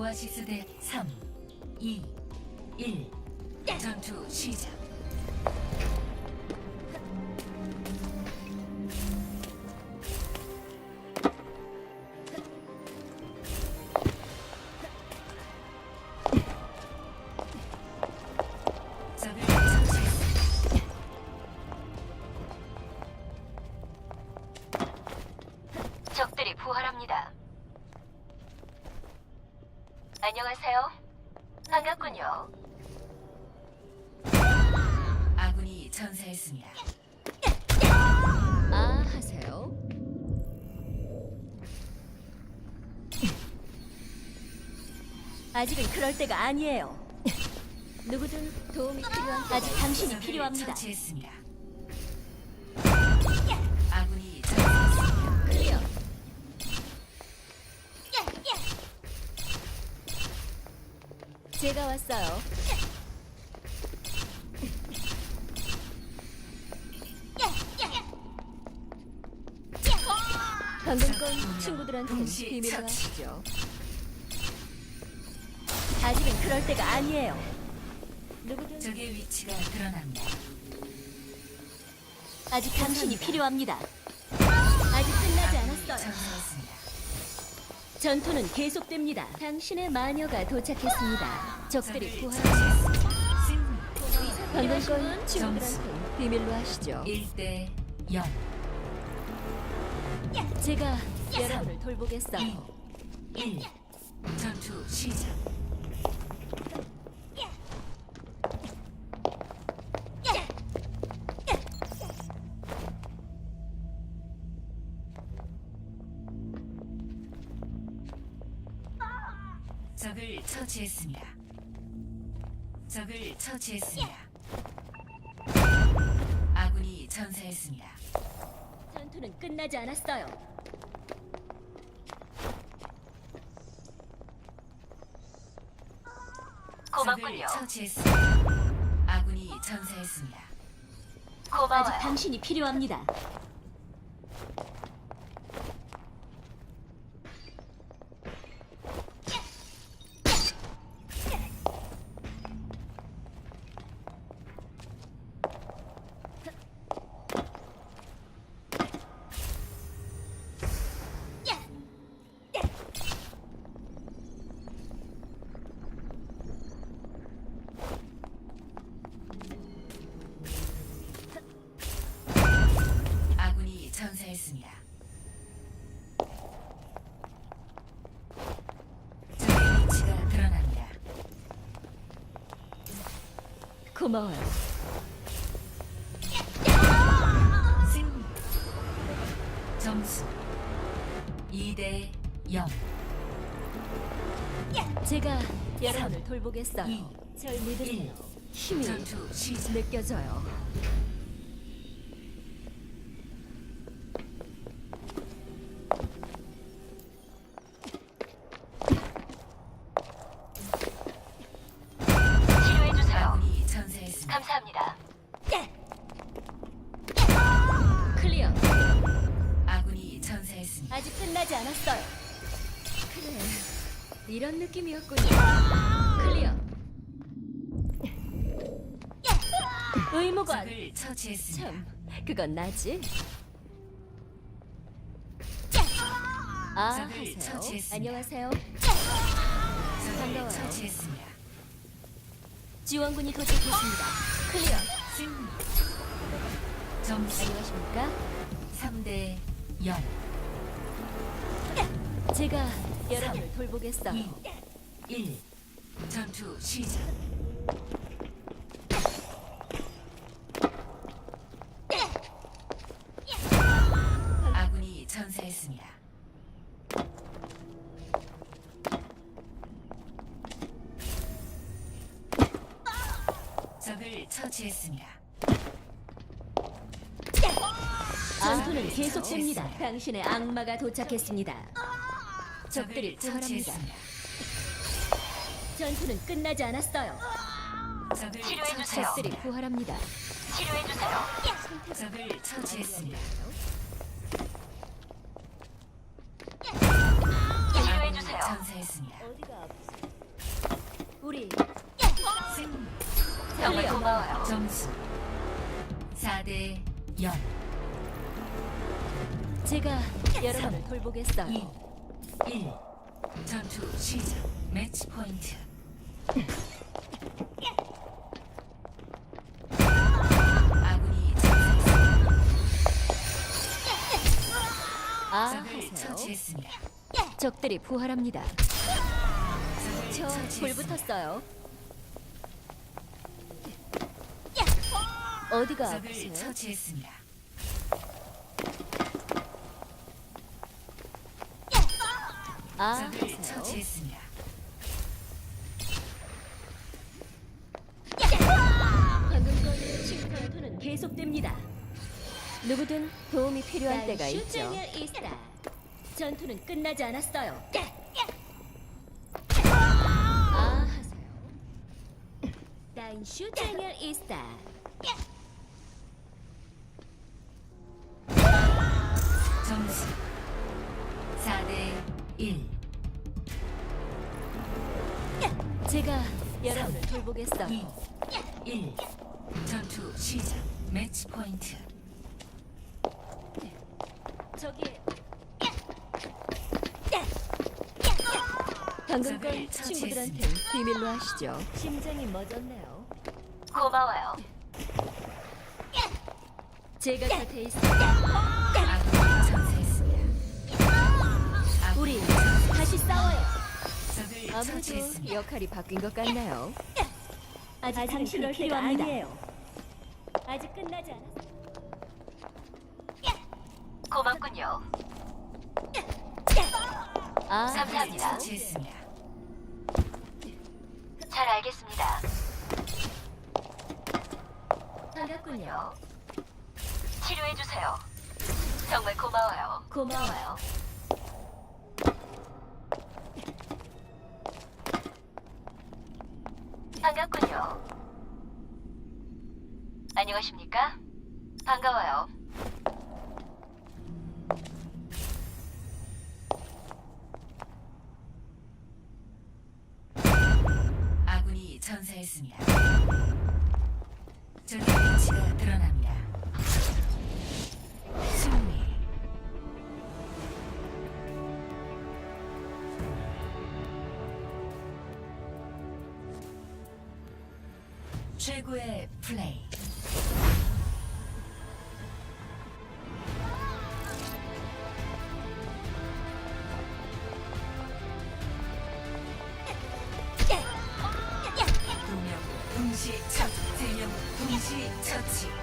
오아시스 대 3, 2, 1. 전투 시작. 아직은 그럴 때가 아니에요. 누구든 도움이 필요한 아직 당신이 필요합니다. 처치했습니다. 아군이 전사했습니다. 클리어. 제가 왔어요. 방금 건 친구들한테 동시 비밀로 처치. 하시죠. 아직은 그럴 때가 아니에요. 누구든 적의 위치가 드러납니다. 아직 당신이 필요합니다. 아직 끝나지 않았어요. 전투는 계속됩니다. 당신의 마녀가 도착했습니다. 적들이 적을 부활. 처치했습니다. 승리. 방금 건 친구들한테 비밀로 하시죠. 1대 0. 제가 여러분을 돌보겠어요. 1. 전투 시작. 적을 처치했습니다. 적을 처치했습니다. 아군이 전사했습니다. 전투는 끝나지 않았어요. 적을 고맙군요. 처치했습니다. 아군이 전사했습니다. 아직 고마워요. 당신이 필요합니다. 고마워요. 승리. 점수 2대 0. 제가 여러분을 돌보겠어요. 이, 절 믿으세요. 일. 힘이 전투 시작. 느껴져요. 처치했습니다. 참, 그건 나지. 아, 적을 하세요. 처치했습니다. 안녕하세요. 적을 반가워요. 처치했습니다. 지원군이 도착했습니다. 클리어. 승리. 점수 안녕하십니까? 3대 0. 제가 여러분을 돌보겠어요. 2, 1. 전투 시작. 전투는 아, 계속됩니다. 당신의 악마가 도착했습니다. 부활합니다. 처치했습니다. 전투는 끝나지 않았어요. 적을 치료해주세요. 적들이. 부활합니다. 치료해주세요. 적을 처치했습니다. 치료해주세요. 전사했습니다. 우리 승리. 정말. 고마워요. 점수 4대 0. 제가 여러분을 돌보겠어요. 2 1 전투 시작. 매치 포인트. 아군이. 아, 적을 하세요. 처치했습니다. 적들이 부활합니다. 적을 저 처치했습니다. 불 붙었어요. 어디가 적을 아프세요? 처치했습니다. 아, 하세요. 처치했습니다. 방금 계속됩니다. 누구든 도움이 필요한 때가 있죠. 전투는 끝나지 않았어요. 아, 하세요. 난 슈쟁을 이스타. 돌보겠어요. 2 1 전투 시작. 매치 포인트. 저기 방금 건 친구들한테 비밀로 하시죠. 심장이 멋졌네요. 고마워요. 제가 곁에 있어. 아군이 전사했습니다. 우리. 다시 싸워요. 아무래도 처치했습니다. 역할이 바뀐 것 같나요? 아직 당신이 필요합니다. 아니에요. 아직 끝나지 않았어요. 고맙군요. 아, 감사합니다. 처치했습니다. 잘 알겠습니다. 반갑군요. 치료해 주세요. 정말 고마워요. 고마워요. 반갑군요. 안녕하십니까? 반가워요. 아군이 전사했습니다. 적의 위치가 드러납니다. 최고의 플레이. 두명 동시 처치, 세명 동시 처치.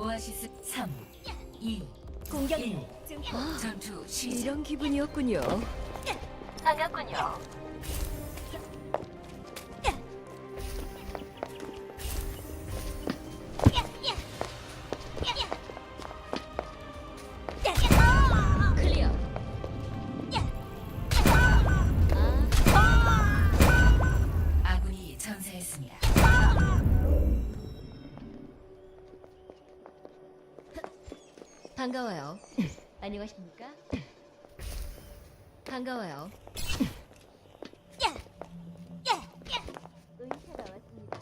오아시스 3, 2, 공격 1. 아, 전투 시작. 이런 기분이었군요. 반갑군요. 반가워요. 안녕하십니까? 반가워요. 의사가 왔습니다.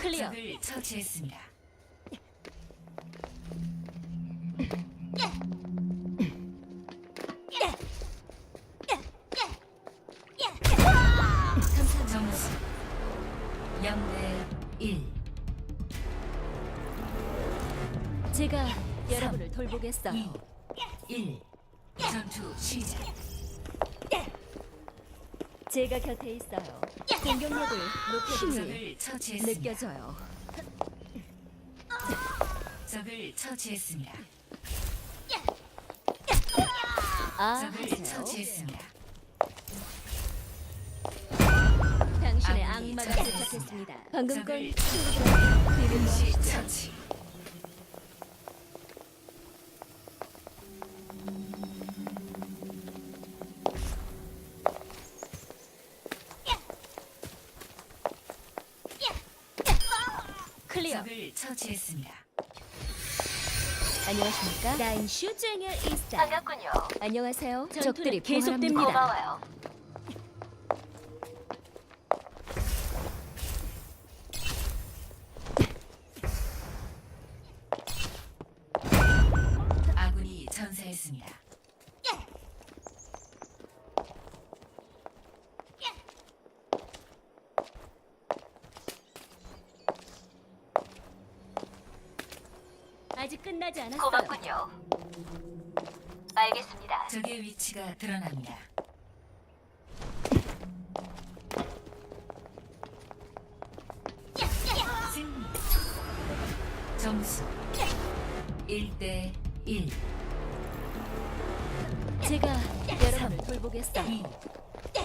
클리어. 적을 처치했습니다. 있어요. 공격력을 높여주세요. 적을 처치했습니다. 느껴져요. 적을 처치했습니다. 아 적을 하세요. 처치했습니다. 당신의 악마가 처치했습니다. 도착했습니다. 방금 건 적을. 처치. 슈쟁의 이스타. 반갑군요. 안녕하세요. 적들이 계속됩니다. 고마워요. 아군이 전사했습니다. 아직 끝나지 않았어요. 고맙군요. 알겠습니다. 적의 위치가 드러납니다. 승리. 점수 1대 1. 제가 여러분을 돌보겠어요. 2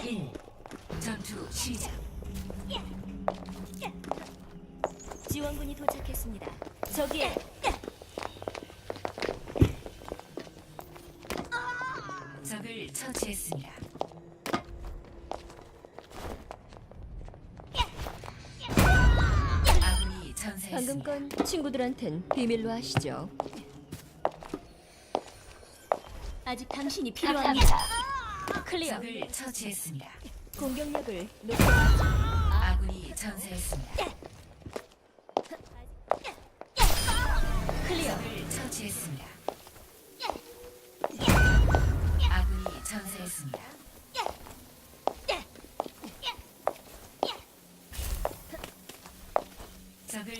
1 전투 시작. 지원군이 도착했습니다. 저기에 적을 처치했습니다. 아군이 전사했습니다. 방금 건 친구들한텐 비밀로 하시죠. 아직 당신이 필요합니다. 클리어. 적을 처치했습니다. 공격력을 높여주죠. 아군이 전사했습니다.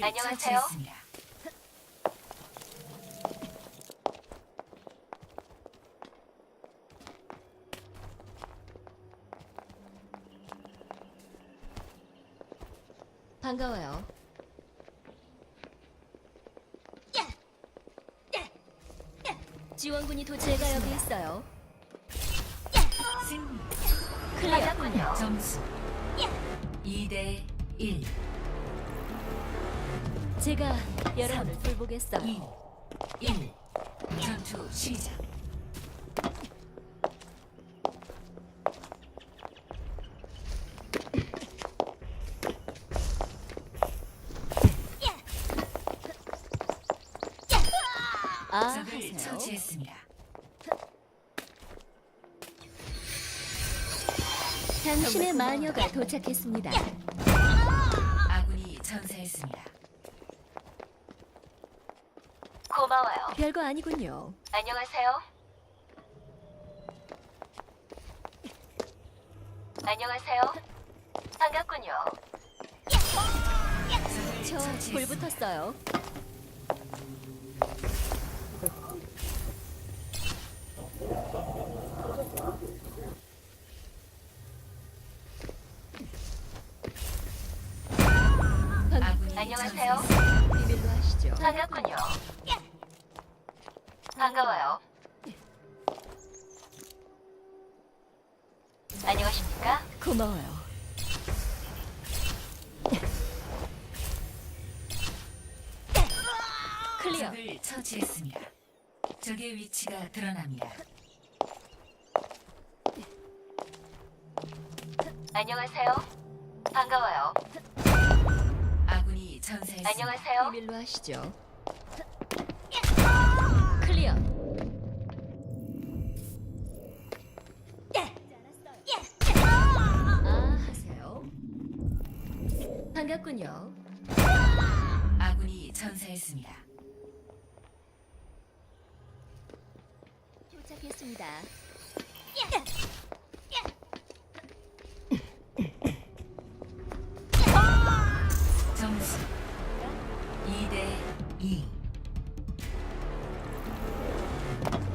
안녕하세요. 처치했습니다. 반가워요. 지원군이 도착가 여기 있어요. 승리. 클리어. 점수 2대 1. 제가 여러분을 돌보겠어요. 2 1 전투 시작. 아 적을 하세요. 처치했습니다. 당신의 마녀가 도착했습니다. 아군이 전사했습니다. 별거 아니군요. 안녕하세요. 안녕하세요. 반갑군요. 저불 처치했습니다. 붙었어요. 아군이 안녕하세요. 비밀로 하시죠. 반갑군요. 반가워요. 안녕하십니까? 고마워요. 클리어. 적을 처치했습니다. 적의 위치가 드러납니다. 안녕하세요. 반가워요. 아군이 전사했습니다. 안녕하세요. 비밀로 하시죠. 전사했습니다. 도착했습니다. 점수 2대 2.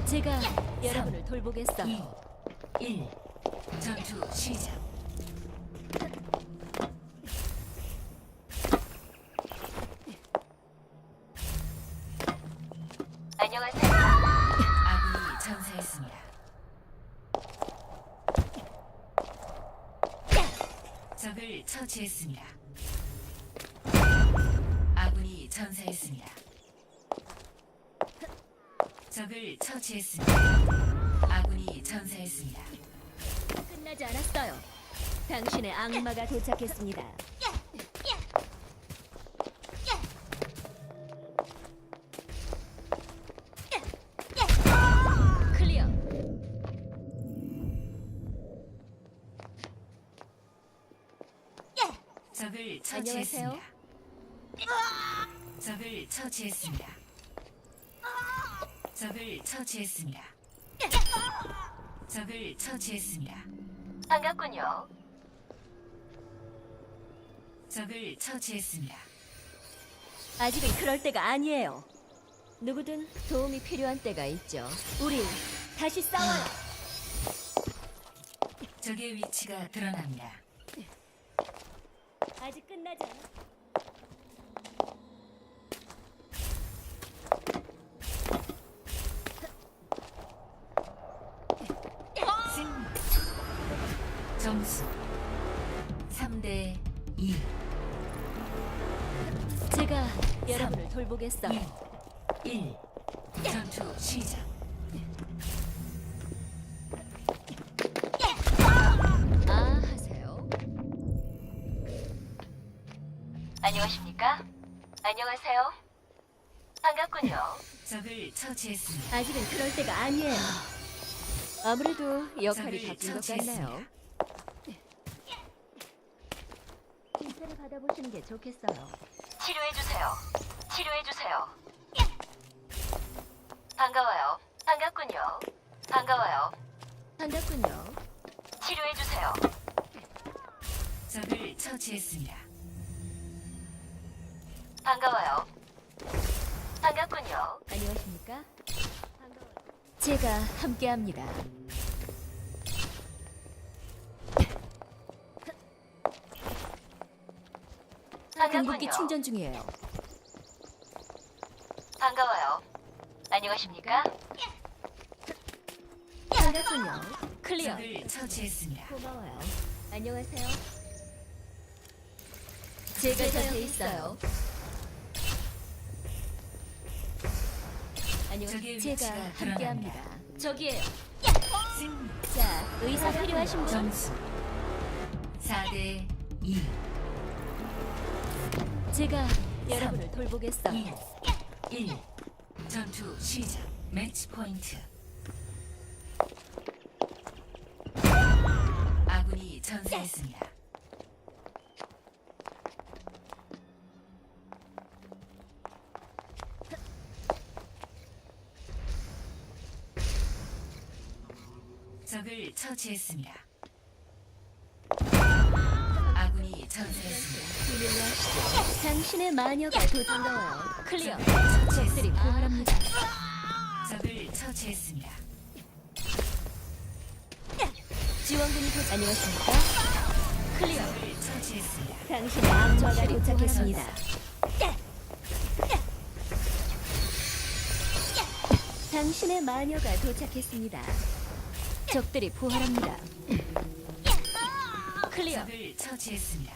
제가 여러분을 돌보겠어요. 2 1 전투 시작. 전사했습니다. 끝나지 않았어요. 당신의 악마가 도착했습니다. 클리어. 적을 안녕하세요. 처치했습니다. 적을 처치했습니다. 적을 처치했습니다. 적을 처치했습니다. 반갑군요. 적을 처치했습니다. 아직은 그럴 때가 아니에요. 누구든 도움이 필요한 때가 있죠. 우리 다시 싸워요. 적의 위치가 드러납니다. 아직 끝나지 않았. 돌보겠어요. 1. 1. 전투 시작. 아 하세요. 안녕하십니까? 안녕하세요. 반갑군요. 적을 처치했습니다. 아직은 그럴 때가 아니에요. 아무래도 역할이 적을 바뀐 것 처치했습니다. 같나요? 진짜를 받아보시는 게 좋겠어요. 치료해주세요. 치료해 주세요. 반가워요. 반갑군요. 반가워요. 반갑군요. 치료해 주세요. 적을 처치했습니다. 반가워요. 반갑군요. 안녕하십니까? 제가 함께합니다. 궁극기 반갑군요. 충전 중이에요. 반가워요. 안녕하십니까? 반갑군요. 클리어. 적을 처치했습니다. 고마워요. 안녕하세요. 제가 곁에 있어요. 안녕. 적의 제가 위치가 함께합니다. 저기에요. 승리. 자, 의사 필요하신 분? 점수 4대 2. 제가 여러분을 돌보겠어요. 2. 1. 전투 시작. 매치 포인트. 아군이 전사했습니다. 적을 처치했습니다. 아군이 전사했습니다. 당신의 마녀가 도 반가워요. 클리어. 적들이 처치했습니다. 부활합니다. 적을 처치했습니다. 지원군이 도 안녕하십니까? 클리어. 적을 처치했습니다. 당신의 악마가 도착했습니다. 당신의 마녀가 도착했습니다. 적들이 부활합니다. 클리어. 적을 처치했습니다.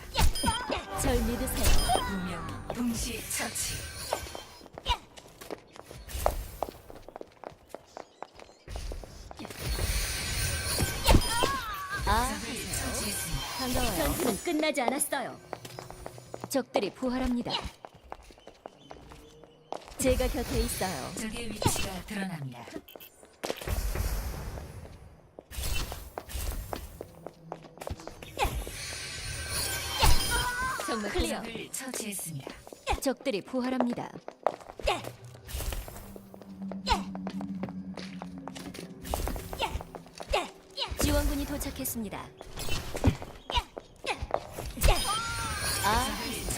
절 믿으세요. 두명 동시 처치. 끝나지 않았어요. 적들이 부활합니다. 제가 곁에 있어요. 적의 위치가 드러납니다. 정말 클리어. 처치했습니다. 적들이 부활합니다. 지원군이 도착했습니다.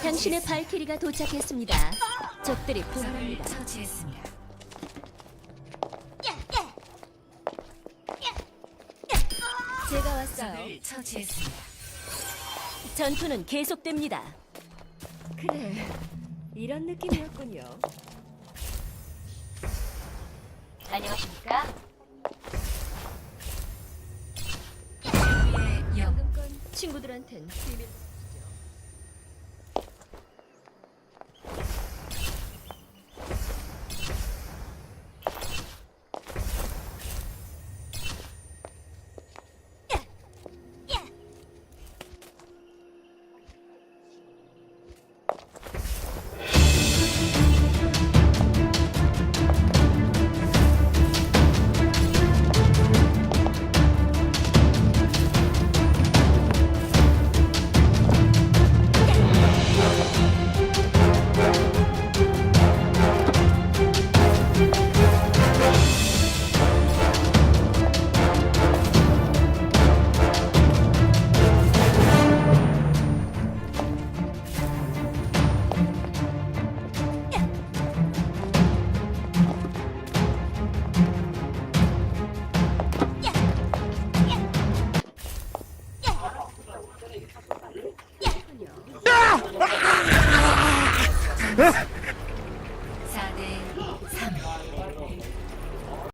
당신의 발키리가 도착했습니다. 적들이 부활합니다. 처치했습니다. 제가 왔어요. 적을 처치했습니다. 전투는 계속됩니다. 그래, 이런 느낌이었군요. 안녕하십니까? 건 친구들한텐 비밀.